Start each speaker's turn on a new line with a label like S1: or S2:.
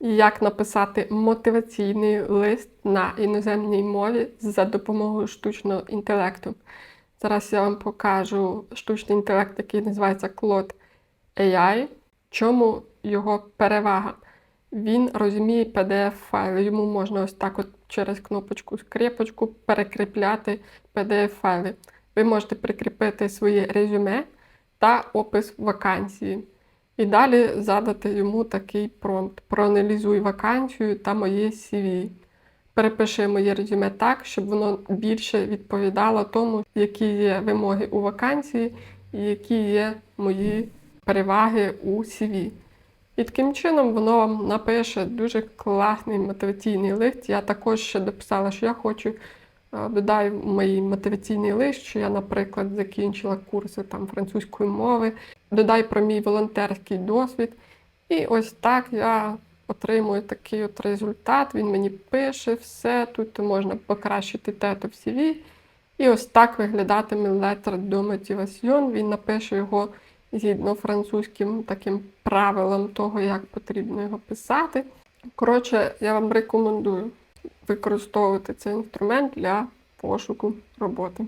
S1: Як написати мотиваційний лист на іноземній мові за допомогою штучного інтелекту. Зараз я вам покажу штучний інтелект, який називається Claude AI. Чому його перевага? Він розуміє PDF-файли. Йому можна ось так от через кнопочку скріпочку перекріпляти PDF-файли. Ви можете прикріпити своє резюме та опис вакансії. І далі задати йому такий промпт. Проаналізуй вакансію та моє CV. Перепиши моє резюме так, щоб воно більше відповідало тому, які є вимоги у вакансії і які є мої переваги у CV. І таким чином воно вам напише дуже класний мотиваційний лист. Я також ще дописала, що я хочу додай в мій мотиваційний лист, що я, наприклад, закінчила курси там французької мови, додай про мій волонтерський досвід. І ось так я отримую такий от результат. Він мені пише все. Тут можна покращити тето в CV. І ось так виглядатиме летер до мотиваціон. Він напише його згідно французьким таким правилам того, як потрібно його писати. Коротше, я вам рекомендую використовувати цей інструмент для пошуку роботи.